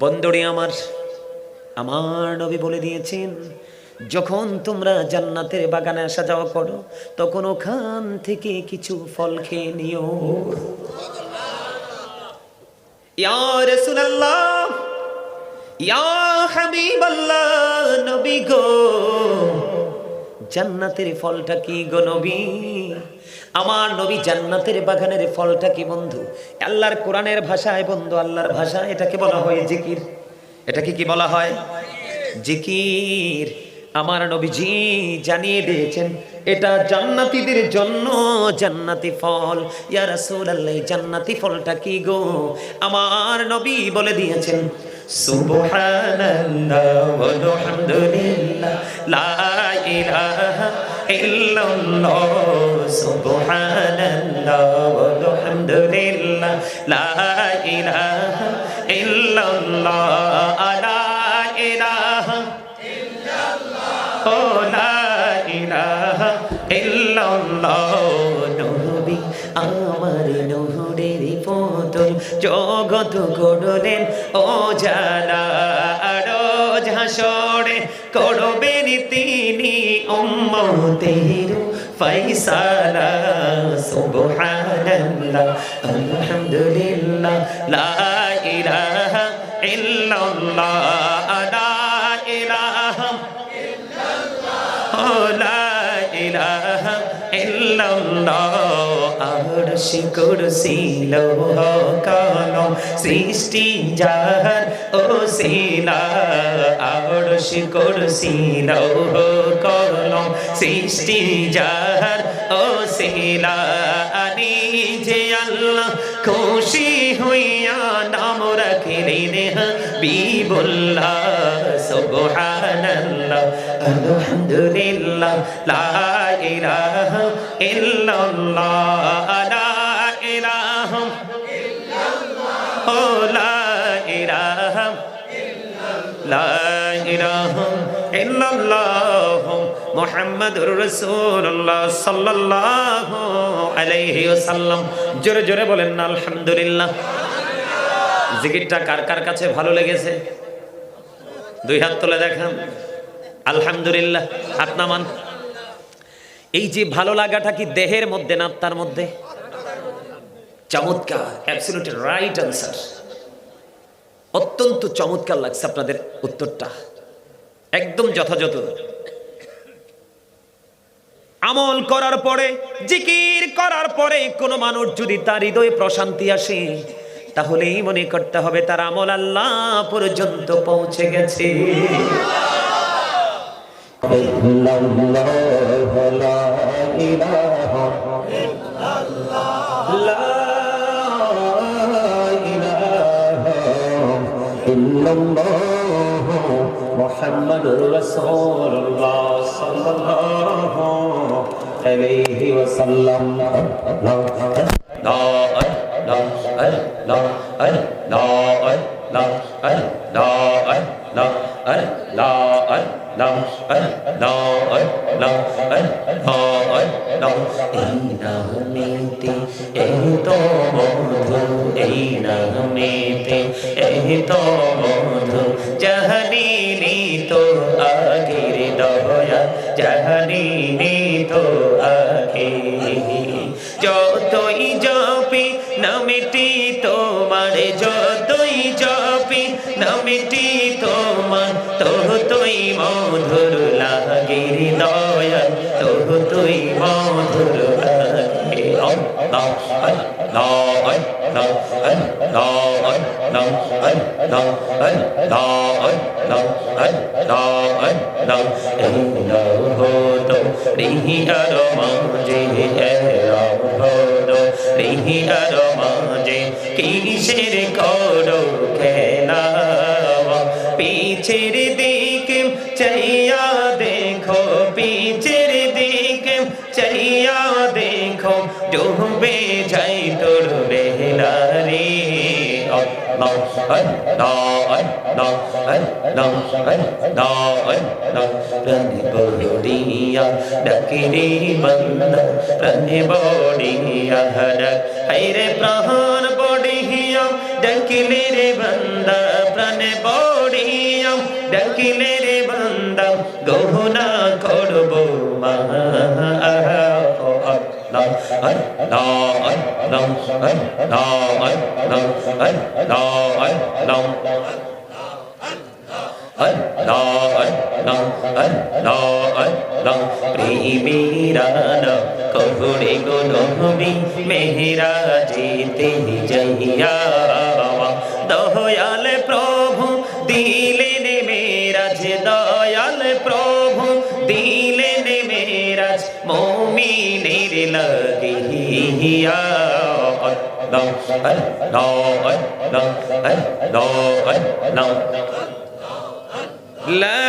বন্দরে আমার আমার নবী বলে দিয়েছেন, যখন তোমরা জান্নাতের বাগানে আসা যাওয়া করো, তখন ওখান থেকে কিছু ফল খেয়ে নিও। জান্নাতের ফলটা কি গো নবী? আমার নবী জান্নাতের বাগানের ফলটা কি বন্ধু? আল্লাহর কোরআনের ভাষায় বন্ধু, আল্লাহর ভাষা, এটাকে বলা হয় জিকির। এটাকে কি বলা হয়? জিকির। আমার নবীজি জানিয়ে দিয়েছেন, এটা জান্নাতীদের জন্য জান্নাতি ফল। ইয়া রাসূলুল্লাহ জান্নাতি ফলটা কি গো? আমার নবী বলে দিয়েছেন, সুবহানাল্লাহ ওয়া বিহামদিল্লাহ লা ইলাহা ইল্লাল্লাহ। সুবহানাল্লাহ ওয়া বিহামদিল্লাহ লা ইলাহা ইল্লাল্লাহ, লা ইলাহা ও লা ইলাহা ইল্লাল্লাহ নবী, আমার নহরের পতন জগত করলেন ও জালা রোজ হাসরে, করবেন তিনি উম্মতের ফয়সালা সুবহানাল্লাহ আলহামদুলিল্লাহ লা ইলাহা ইল্লাল্লাহ লা ইলাহা লা ইলাহা ইল্লাল্লাহ আরশি কুরসি লৌহ কলম সৃষ্টি যাহার ও শিলা আরশি কুরসি লৌহ কলম সৃষ্টি যাহার ও শিলা আনি যে আল্লাহ খুশি হইয়া নাম রাখিলেন হাবিবুল্লাহ সুবহানাল্লাহ, আলহামদুলিল্লাহ, লা ইলাহা ইল্লাল্লাহ, লা ইলাহা ও লা ইলাহা ইল্লাল্লাহ মুহাম্মাদুর রাসূলুল্লাহ সাল্লাল্লাহু আলাইহি ওয়াসাল্লাম। জোরে জোরে বলেন না, আলহামদুলিল্লাহ। জিকিরটা কার কার কাছে ভালো লেগেছে? দুই হাত তুলে দেখান। আলহামদুলিল্লাহ হাত নামান এই যে ভালো লাগাটা কি দেহের মধ্যে না আত্মার মধ্যে? চমৎকার অ্যাবসলিউট রাইট আনসার অত্যন্ত চমৎকার লাগছে আপনাদের উত্তরটা। একদম যথাযথ। আমল করার পরে জিকির করার পরে কোনো মানুষ যদি তার হৃদয়ে প্রশান্তি আসে তাহলেই মনে করতে হবে তার আমল আল্লাহ পর্যন্ত পৌঁছে গেছে। ইলাহা الله محمد رسول الله صلى الله عليه وسلم لا لا لا لا لا لا لا لا لا đâu ấy đâu ấy đâu ấy đâu ấy đâu em nào mình tin em tôi নামেতে এই তো বন্ধু জাহানি তো আগের দয়া জাহানি তো আগে যতই জপি নামেটি তোমার যতই জপি নামেটি তোমার ততই মধুর লাগে দয়া ততই মধুর লাগে কিসের করো খেলা পিছের দিকে চাইয়া ডুবে যাই তোর বেহলারে। বড়িয়া ডাকিরে বন্ধ। প্রাণে বড়িয়া হরক হাইরে প্রাণ বড়িয়া ডাকিলে রে বন্ধ। প্রাণে বড়িয়া ডাকিলে রে বন্ধ। গহনা করব মা প্রেমীরানা কহুরে গো নহবি মেহেরা যেতে যাইয়া দয়াল প্রভু দিলেন মেরাজ দয়াল প্রভু দিলেন আজ মমিনের লাগিয়া দাও দাও দাও দাও দাও লা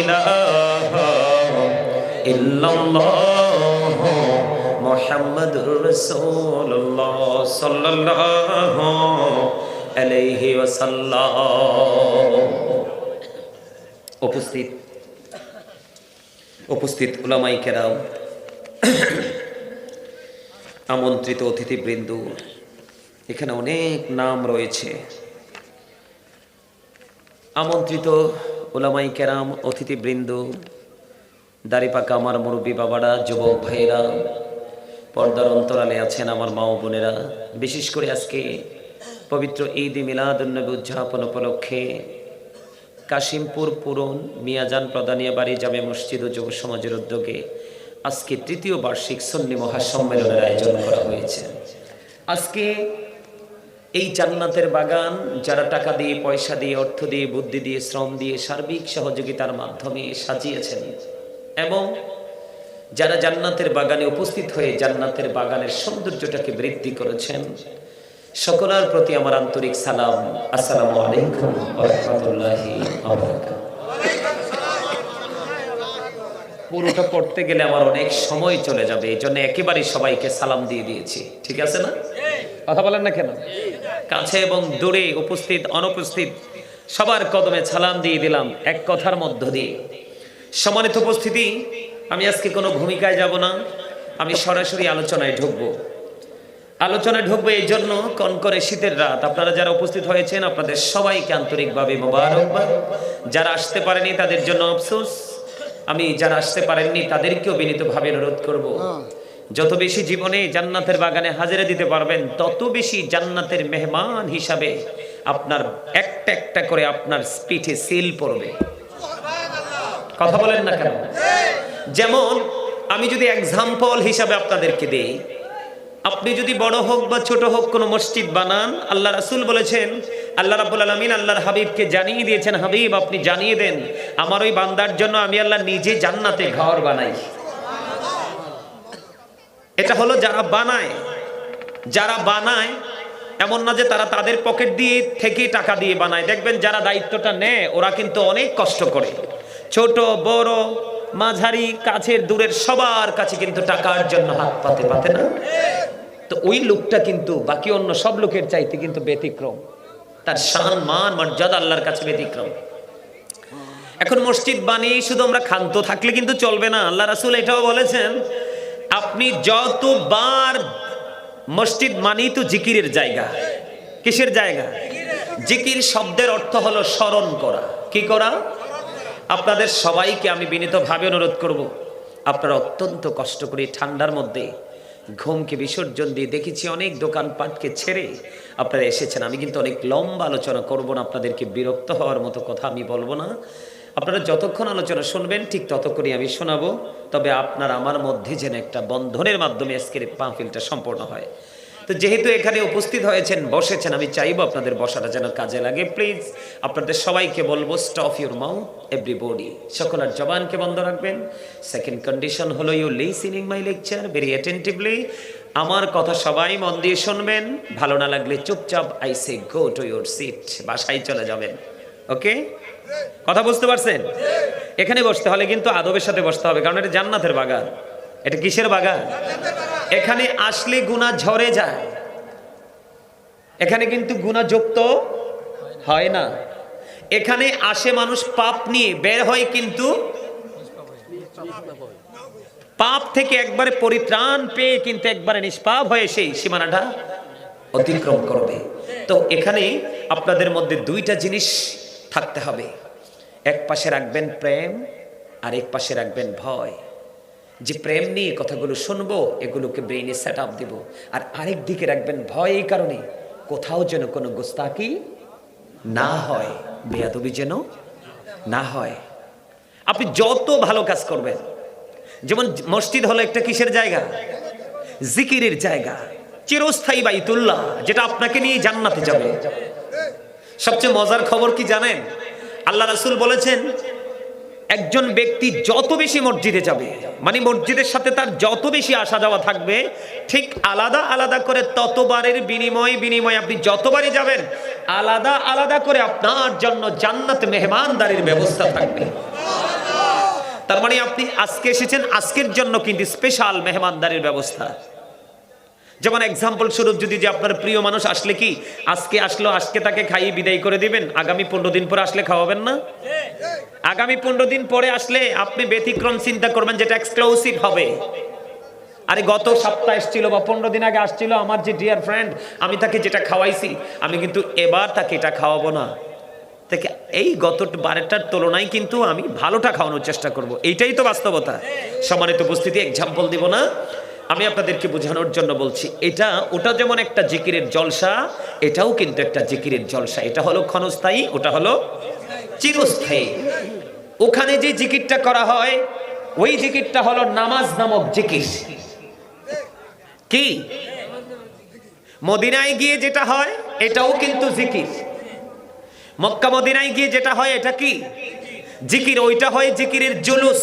ইলাহা ইল্লাল্লাহ মুহাম্মাদুর রাসূলুল্লাহ সাল্লাল্লাহু আলাইহি ওয়াসাল্লাম। উপস্থিত। উপস্থিত উলামাই কেরাম, আমন্ত্রিত অতিথিবৃন্দ, এখানে অনেক নাম রয়েছে। আমন্ত্রিত ওলামাই কেরাম অতিথিবৃন্দ, দাড়িপাকা আমার মুরব্বী বাবারা, যুবক ভাইয়েরা, পর্দার অন্তরালে আছেন আমার মা ও বোনেরা। বিশেষ করে আজকে পবিত্র ঈদ মিলাদুন্নবী উদযাপন উপলক্ষে কাশিমপুর পুরন মিয়াজান প্রদানিয়া বাড়ি জামে মসজিদ ও যুব সমাজের উদ্যোগে আজকে তৃতীয় বার্ষিক সন্নি মহাসম্মেলনের আয়োজন করা হয়েছে। আজকে এই জান্নাতের বাগান, যারা টাকা দিয়ে, পয়সা দিয়ে, অর্থ দিয়ে, বুদ্ধি দিয়ে, শ্রম দিয়ে, সার্বিক সহযোগিতার মাধ্যমে সাজিয়েছেন এবং যারা জান্নাতের বাগানে উপস্থিত হয়ে জান্নাতের বাগানের সৌন্দর্যটাকে বৃদ্ধি করেছেন সকলের প্রতি আমার আন্তরিক সালাম। আসসালামু আলাইকুম রাহমাতুল্লাহি। পুরোটা পড়তে গেলে আমার অনেক সময় চলে যাবে এই জন্য একেবারেই সবাইকে সালাম দিয়ে দিয়েছি। ঠিক আছে না? কথা বলেন না কেন? কাছে এবং দূরে উপস্থিত অনুপস্থিত সবার কদমে সালাম দিয়ে দিলাম এক কথার মধ্য দিয়ে। সম্মানিত উপস্থিতি আমি আজকে কোনো ভূমিকায় যাব না আমি সরাসরি আলোচনায় ঢুকবো। আলোচনায় ঢুকবে এই জন্য কনকরে শীতের রাত। আপনারা যারা উপস্থিত হয়েছেন আপনাদের সবাইকে আন্তরিকভাবে মোবারকবাদ। যারা আসতে পারেনি তাদের জন্য আফসোস। আমি যারা আসতে পারেননি তাদেরকেও বিনীতভাবে অনুরোধ করব। যত বেশি জীবনে জান্নাতের বাগানে হাজিরা দিতে পারবেন তত বেশি জান্নাতের মেহমান হিসাবে আপনার একটা একটা করে আপনার পিঠে সিল পড়বে। কথা বলেন না কেন? যেমন আমি যদি এক্সাম্পল হিসাবে আপনাদেরকে দেই আপনি যদি বড় হোক বা ছোট হোক কোনো মসজিদ বানান, আল্লাহ রাসুল বলেছেন, আল্লাহ রাবুল আলমিন আল্লাহর হাবিবকে জানিয়ে দিয়েছেন, হাবিব আপনি জানিয়ে দেন, আমার ওই বান্দার জন্য আমি আল্লাহ নিজে জান্নাতে ঘর বানাই। এটা হলো যারা বানায়। যারা বানায়, এমন না যে তারা তাদের পকেট দিয়ে থেকে টাকা দিয়ে বানায়। দেখবেন যারা দায়িত্বটা নেয়, ওরা কিন্তু অনেক কষ্ট করে। ছোট, বড় মাঝারি কাছের দূরের সবার কাছে কিন্তু টাকার জন্য হাত পাতে পাতে না। তো ওই লোকটা কিন্তু বাকি অন্য সব লোকের চাইতে কিন্তু ব্যতিক্রম। তার শান, মান, মর্যাদা আল্লাহর কাছে ব্যতিক্রম। এখন মসজিদ বানিয়ে শুধু আমরা ক্ষান্ত থাকলে কিন্তু চলবে না। আল্লাহ রাসুল এটাও বলেছেন, আপনি যতবার মসজিদ মানেই তো জিকিরের জায়গা। কিসের জায়গা? জিকির শব্দের অর্থ হলো স্মরণ করা। কি করা? আপনাদের সবাইকে আমি বিনীতভাবে অনুরোধ করব, আপনারা অত্যন্ত কষ্ট করে ঠান্ডার মধ্যে ঘুমকে বিসর্জন দিয়ে দেখেছি অনেক দোকানপাটকে ছেড়ে আপনারা এসেছেন। আমি কিন্তু অনেক লম্বা আলোচনা করব না, আপনাদেরকে বিরক্ত হওয়ার মতো কথা আমি বলব না। আপনারা যতক্ষণ আলোচনা শুনবেন, ঠিক ততক্ষণই আমি শোনাবো। তবে আপনার আমার মধ্যে যেন একটা বন্ধনের মাধ্যমে আজকের মাহফিলটা সম্পূর্ণ হয়। তো যেহেতু এখানে উপস্থিত হয়েছেন, বসেছেন, আমি চাইব আপনাদের বসাটা যেন কাজে লাগে। প্লিজ আপনাদের সবাইকে বলব স্টপ ইউর মাউথ এভরিবডি সকলের জবানকে বন্ধ রাখবেন। সেকেন্ড কন্ডিশন হলো you listening my lecture very attentively আমার কথা সবাই মন দিয়ে শুনবেন। ভালো না লাগলে চুপচাপ I say go to your seat বাসায় চলে যাবেন। ওকে কথা বুঝতে পারছেন? এখানে বসতে হলে কিন্তু আদবের সাথে বসতে হবে, কারণ এটা জান্নাতের বাগান। এটা কিসের বাগান? এখানে আসলে গুণা ঝরে যায়। এখানে কিন্তু গুণা যুক্ত হয় না। এখানে আসে মানুষ পাপ নিয়ে, বের হয় কিন্তু পাপ থেকে একবারে পরিত্রাণ পেয়ে কিন্তু একবারে নিষ্পাপ হয়ে সেই সীমানাটা অতিক্রম করবে। তো এখানে আপনাদের মধ্যে দুইটা জিনিস থাকতে হবে। এক পাশে রাখবেন প্রেম আর এক পাশে রাখবেন ভয়। যে প্রেম নিয়ে কথাগুলো শুনব, এগুলোকে ব্রেইনে সেট আপ দেবো। আর আরেক দিকে রাখবেন ভয় এই কারণে, কোথাও যেন কোনো গোস্তাকি না হয়, বেয়াদবি যেন না হয়। আপনি যত ভালো কাজ করবেন, যেমন মসজিদ হলো একটা কিসের জায়গা? জিকিরের জায়গা। চিরস্থায়ী বাইতুল্লাহ, যেটা আপনাকে নিয়ে জান্নাতে যাবে। সবচেয়ে মজার খবর কি জানেন? আল্লাহ রাসুল বলেছেন একজন ব্যক্তি যত বেশি মসজিদে যাবে মানে মসজিদের সাথে তার যত বেশি আসা যাওয়া থাকবে, ঠিক আলাদা আলাদা করে ততবারের বিনিময় বিনিময় আপনি যতবারই যাবেন, আলাদা আলাদা করে আপনার জন্য জান্নাত মেহমানদারির ব্যবস্থা থাকবে। তার মানে আপনি আজকে এসেছেন, আজকের জন্য কিন্তু স্পেশাল মেহমানদারির ব্যবস্থা। যেমন এক্সাম্পল স্বরূপ যদি যে আপনার প্রিয় মানুষ আসলে কি, আজকে আসলো, আজকে তাকে খাইয়ে বিদায় করে দিবেন, আগামী পনেরো দিন পরে আসলে খাওয়াবেন না? আগামী পনেরো দিন পরে আসলে আপনি ব্যতিক্রম চিন্তা করবেন যেটা এক্সক্লুসিভ হবে। আরে গত সপ্তাহ এসেছিল বা পনেরো দিন আগে আসছিল আমার যে ডিয়ার ফ্রেন্ড আমি তাকে যেটা খাওয়াইছি, আমি কিন্তু এবার তাকে এটা খাওয়াবো না। থেকে এই গত বারেরটার তুলনায় কিন্তু আমি ভালোটা খাওয়ানোর চেষ্টা করব। এইটাই তো বাস্তবতা। সম্মানিত উপস্থিতি এক্সাম্পল দিব না। আমি আপনাদেরকে বোঝানোর জন্য বলছি, এটা, ওটা যেমন একটা জিকিরের জলসা, এটাও কিন্তু একটা জিকিরের জলসা। এটা হলো ক্ষণস্থায়ী, ওটা হলো চিরস্থায়ী। ওখানে যে জিকিরটা করা হয়, ওই জিকিরটা হলো নামাজ নামক জিকির। কি? মদিনায় গিয়ে যেটা হয়, এটাও কিন্তু জিকির। মক্কা মদিনায় গিয়ে যেটা হয়, এটা কি? জিকির, ওইটা হয় জিকিরের জুলুস।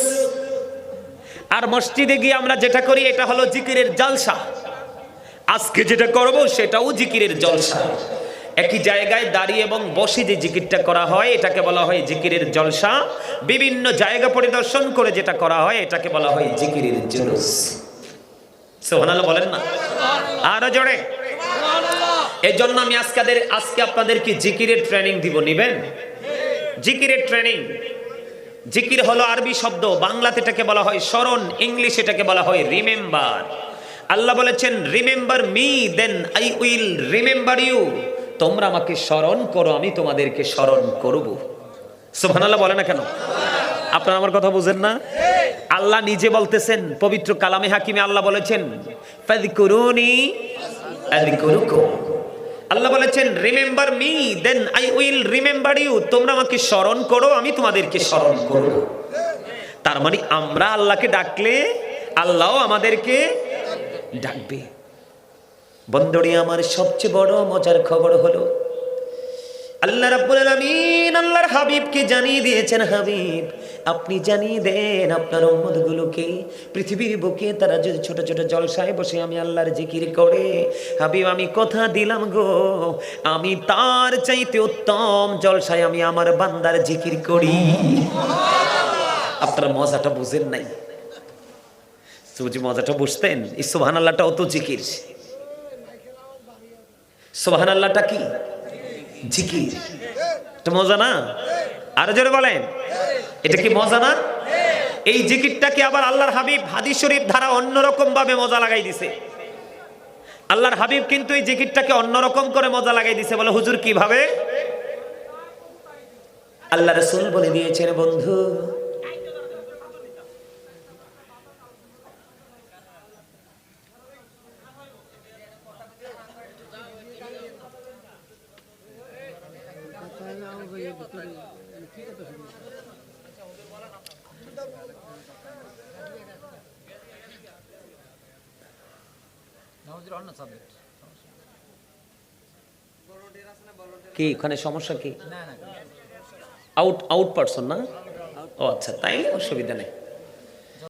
আর মসজিদে গিয়ে আমরা যেটা করি, এটা হলো জিকিরের জলসা। আজকে যেটা করব, সেটাও জিকিরের জলসা। একই জায়গায় দাঁড়িয়ে এবং বসে যে জিকিরটা করা হয়, এটাকে বলা হয় জিকিরের জলসা। বিভিন্ন জায়গা পরিদর্শন করে যেটা করা হয়, এটাকে বলা হয় জিকিরের জুলুস। সোহানাল বলেন না? আরও জোরে। এই জন্য আমি আজকাদের আজকে আপনাদেরকে জিকিরের ট্রেনিং দিব, নিবেন? জিকিরের ট্রেনিং জিকির হলো আরবি শব্দ, বাংলাতে এটাকে বলা হয় স্মরণ, ইংলিশ এটাকে বলা হয় রিমেম্বার। আল্লাহ বলেছেন, remember me, then I will remember you. তোমরা আমাকে স্মরণ করো, আমি তোমাদেরকে স্মরণ করব। সুবহানাল্লাহ বলে না কেন? আপনারা আমার কথা বুঝেন না? আল্লাহ নিজে বলতেছেন, পবিত্র কালামে হাকিমে আল্লাহ বলেছেন, ফাযকুরুনি আযকুরুকুম। আল্লাহ বলেছেন remember me then I will remember you তোমরা আমাকে স্মরণ করো, আমি তোমাদেরকে স্মরণ করব। তার মানে আমরা আল্লাহকে ডাকলে আল্লাহও আমাদেরকে ডাকবে। বন্ধুরি, আমার সবচেয়ে বড় মজার খবর হলো, আল্লাহ রাব্বুল আলামিন আল্লাহর হাবিবকে জানিয়ে দিয়েছেন, হাবিব আপনি জানিয়ে দেন আপনার উম্মতগুলোকে। পৃথিবীর বুকে তারা যদি ছোট ছোট জলসায় বসে আমি আল্লাহর জিকির করে, হাবিব আমি কথা দিলাম গো, আমি তার চাইতে উত্তম জলসায় আমি আমার বান্দার জিকির করি। আপনারা মজাটা বুঝেন নাই। সুজি মজাটা বুঝতেন? এই সোহান আল্লাহটা অত জিকির। সোহান আল্লাহটা কি? জিকির। মজা না? আরও জোরে বলেন। এটা কি মজা না? এই জিকিরটাকে আবার আল্লাহর হাবিব? হাদিস শরীফ ধারা অন্যরকম ভাবে মজা লাগাই দিছে। আল্লাহর হাবিব কিন্তু এই জিকিরটাকে অন্যরকম করে মজা লাগাই দিছে বলে হুজুর কীভাবে? আল্লাহ রসুল বলে দিয়েছেন বন্ধু কি ওখানে সমস্যা কি? আউট আউট পারসন না? ও আচ্ছা তাই অসুবিধা নেই।